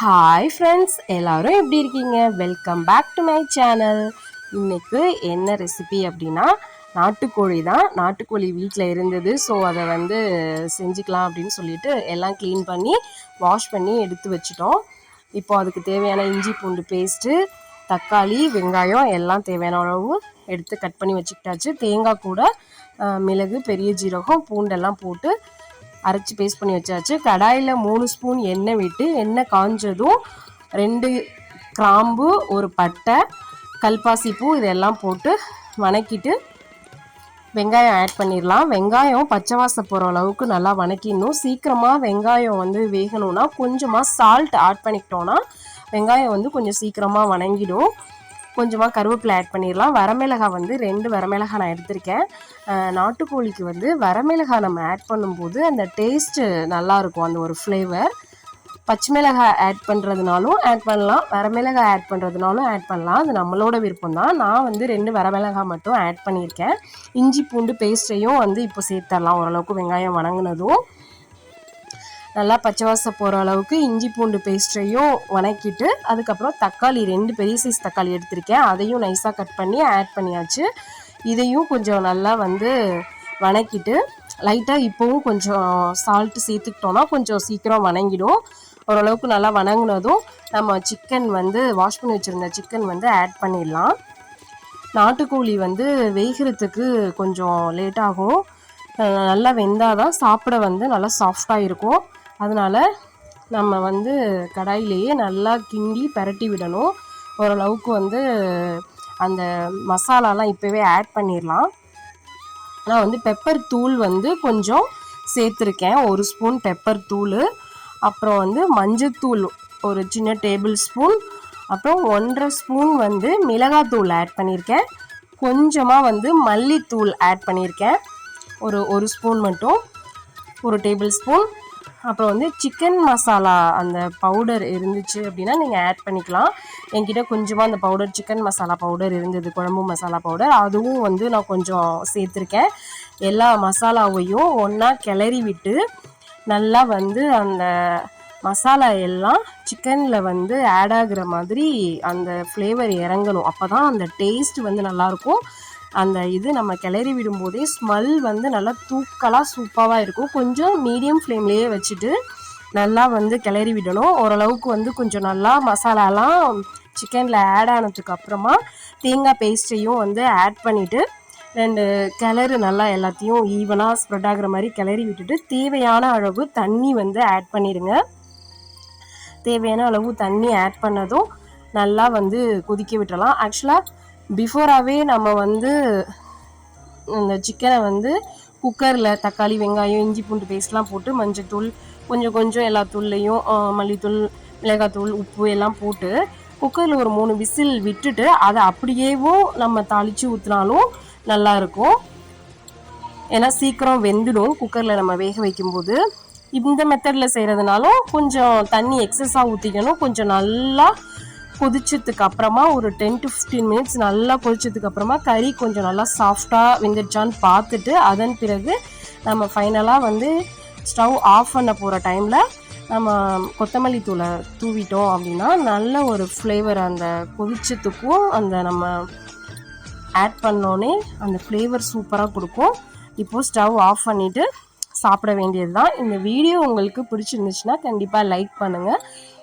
Hi friends எல்லாரும் எப்படி இருக்கீங்க? Welcome back to my channel இன்னைக்கு என்ன ரெசிபி அப்படின்னா நாட்டுக்கோழி தான். நாட்டுக்கோழி வீட்டில் இருந்தது. ஸோ அதை வந்து செஞ்சுக்கலாம் அப்படின்னு சொல்லிட்டு எல்லாம் க்ளீன் பண்ணி வாஷ் பண்ணி எடுத்து வச்சிட்டோம். இப்போ அதுக்கு தேவையான இஞ்சி பூண்டு பேஸ்ட்டு தக்காளி வெங்காயம் எல்லாம் தேவையான அளவு எடுத்து கட் பண்ணி வச்சுக்கிட்டாச்சு. தேங்காய் கூட மிளகு பெரிய ஜீரகம் பூண்டெல்லாம் போட்டு அரைச்சி பேஸ்ட் பண்ணி வச்சாச்சு. கடாயில் மூணு ஸ்பூன் எண்ணெய் விட்டு எண்ணெய் காஞ்சதும் ரெண்டு கிராம்பு ஒரு பட்டை கல்பாசி பூ இதெல்லாம் போட்டு வணக்கிட்டு வெங்காயம் ஆட் பண்ணிடலாம். வெங்காயம் பச்சை வாசம் போகிற அளவுக்கு நல்லா வணக்கிடணும். சீக்கிரமாக வெங்காயம் வந்து வேகணும்னா கொஞ்சமாக சால்ட் ஆட் பண்ணிக்கிட்டோன்னா வெங்காயம் வந்து கொஞ்சம் சீக்கிரமாக வணங்கிடும். கொஞ்சமாக கருவேப்பிலை ஆட் பண்ணிடலாம். வரமிளகாய் வந்து ரெண்டு வரமிளகாய் நான் எடுத்திருக்கேன். நாட்டுக்கோழிக்கு வந்து வரமிளகாய் நம்ம ஆட் பண்ணும்போது அந்த டேஸ்ட்டு நல்லாயிருக்கும் அந்த ஒரு ஃப்ளேவர் பச்சை மிளகாய் ஆட் பண்ணுறதுனாலும் ஆட் பண்ணலாம். வரமிளகாய் ஆட் பண்ணுறதுனாலும் ஆட் பண்ணலாம். அது நம்மளோட விருப்பம் தான். நான் வந்து ரெண்டு வரமிளகாய் மட்டும் ஆட் பண்ணியிருக்கேன். இஞ்சி பூண்டு பேஸ்ட்டையும் வந்து இப்போ சேர்த்துடலாம் ஓரளவுக்கு வெங்காயம் வணங்கினதும். நல்லா பச்சை வாசம் போகிற அளவுக்கு இஞ்சி பூண்டு பேஸ்ட்டையும் வணக்கிட்டு அதுக்கப்புறம் தக்காளி ரெண்டு பெரிய சைஸ் தக்காளி எடுத்திருக்கேன். அதையும் நைஸாக கட் பண்ணி ஆட் பண்ணியாச்சு. இதையும் கொஞ்சம் நல்லா வந்து வணக்கிட்டு லைட்டாக இப்போவும் கொஞ்சம் சால்ட்டு சேர்த்துக்கிட்டோன்னா கொஞ்சம் சீக்கிரம் வணங்கிடும். ஓரளவுக்கு நல்லா வணங்கினதும் நம்ம சிக்கன் வந்து வாஷ் பண்ணி வச்சுருந்த சிக்கன் வந்து ஆட் பண்ணிடலாம். நாட்டுக்கோழி வந்து வேகிறதுக்கு கொஞ்சம் லேட் ஆகும். நல்லா வெந்தால் தான் சாப்பிட வந்து நல்லா சாஃப்டாக இருக்கும். அதனால் நம்ம வந்து கடாயிலேயே நல்லா கிண்டி பரட்டி விடணும். ஓரளவுக்கு வந்து அந்த மசாலாலாம் இப்போவே ஆட் பண்ணிடலாம் நான் வந்து பெப்பர் தூள் வந்து கொஞ்சம் சேர்த்துருக்கேன். ஒரு ஸ்பூன் பெப்பர் தூள் அப்புறம் வந்து மஞ்சத்தூள் ஒரு சின்ன டேபிள் ஸ்பூன் அப்புறம் ஒன்றரை ஸ்பூன் வந்து மிளகாத்தூள் ஆட் பண்ணியிருக்கேன் கொஞ்சமாக வந்து மல்லித்தூள் ஆட் பண்ணியிருக்கேன் ஒரு ஒரு ஸ்பூன் மட்டும் ஒரு டேபிள் ஸ்பூன். அப்புறம் வந்து சிக்கன் மசாலா அந்த பவுடர் இருந்துச்சு அப்படின்னா நீங்கள் ஆட் பண்ணிக்கலாம். என்கிட்ட கொஞ்சமாக அந்த பவுடர் சிக்கன் மசாலா பவுடர் இருந்தது குழம்பு மசாலா பவுடர் அதுவும் வந்து நான் கொஞ்சம் சேர்த்துருக்கேன். எல்லா மசாலாவையும் ஒன்றா கிளறி விட்டு நல்லா வந்து அந்த மசாலா எல்லாம் சிக்கனில் வந்து ஆட் ஆகுற மாதிரி அந்த ஃப்ளேவர் இறங்கணும். அப்போ தான் அந்த டேஸ்ட் வந்து நல்லாயிருக்கும் அந்த இது நம்ம கிளறி விடும்போதே ஸ்மெல் வந்து நல்லா தூக்கலாக சூப்பராக இருக்கும். கொஞ்சம் மீடியம் ஃப்ளேம்லேயே வச்சுட்டு நல்லா வந்து கிளறி விடணும். ஓரளவுக்கு வந்து கொஞ்சம் நல்லா மசாலாலாம் சிக்கனில் ஆட் ஆனதுக்கு அப்புறமா தேங்காய் பேஸ்ட்டையும் வந்து ஆட் பண்ணிவிட்டு ரெண்டு கிளறு நல்லா எல்லாத்தையும் ஈவனாக ஸ்ப்ரெட் ஆகுற மாதிரி கிளறி விட்டுட்டு தேவையான அளவு தண்ணி வந்து ஆட் பண்ணிடுங்க. தேவையான அளவு தண்ணி ஆட் பண்ணதும் நல்லா வந்து கொதிக்க விட்டுறலாம். ஆக்சுவலாக பிஃபோராகவே நம்ம வந்து இந்த சிக்கனை வந்து குக்கரில் தக்காளி வெங்காயம் இஞ்சி பூண்டு பேஸ்ட்லாம் போட்டு மஞ்சத்தூள் கொஞ்சம் கொஞ்சம் எல்லா தூள்லையும் மல்லித்தூள் மிளகாத்தூள் உப்பு எல்லாம் போட்டு குக்கரில் ஒரு மூணு விசில் விட்டுட்டு அதை அப்படியேவும் நம்ம தாளித்து ஊற்றினாலும் நல்லாயிருக்கும் ஏன்னா சீக்கிரம் வெந்துடும் குக்கரில் நம்ம வேக வைக்கும்போது. இந்த மெத்தடில் செய்கிறதுனாலும் கொஞ்சம் தண்ணி எக்ஸஸாக ஊற்றிக்கணும் கொஞ்சம் நல்லா கொதிச்சதுக்கு அப்புறமா ஒரு டென் டு ஃபிஃப்டீன் மினிட்ஸ் நல்லா கொதிச்சதுக்கு அப்புறமா கறி கொஞ்சம் நல்லா சாஃப்டாக வெந்துடுச்சான்னு பார்த்துட்டு அதன் பிறகு நம்ம ஃபைனலாக வந்து ஸ்டவ் ஆஃப் பண்ண போகிற டைமில் நம்ம கொத்தமல்லி தூளை தூவிட்டோம் அப்படின்னா நல்ல ஒரு ஃப்ளேவர் அந்த கொதிச்சத்துக்கும் அந்த நம்ம ஆட் பண்ணோன்னே அந்த ஃப்ளேவர் சூப்பராக கொடுக்கும். இப்போது ஸ்டவ் ஆஃப் பண்ணிவிட்டு சாப்பிட வேண்டியது தான் இந்த வீடியோ உங்களுக்கு பிடிச்சிருந்துச்சுன்னா கண்டிப்பாக லைக் பண்ணுங்கள்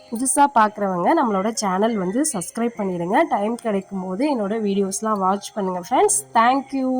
புதுசாக பார்க்குறவங்க நம்மளோட சேனல் வந்து சப்ஸ்கிரைப் பண்ணிடுங்க. டைம் கிடைக்கும் போது என்னோடய வீடியோஸ்லாம் வாட்ச் பண்ணுங்கள் ஃப்ரெண்ட்ஸ் தேங்க்யூ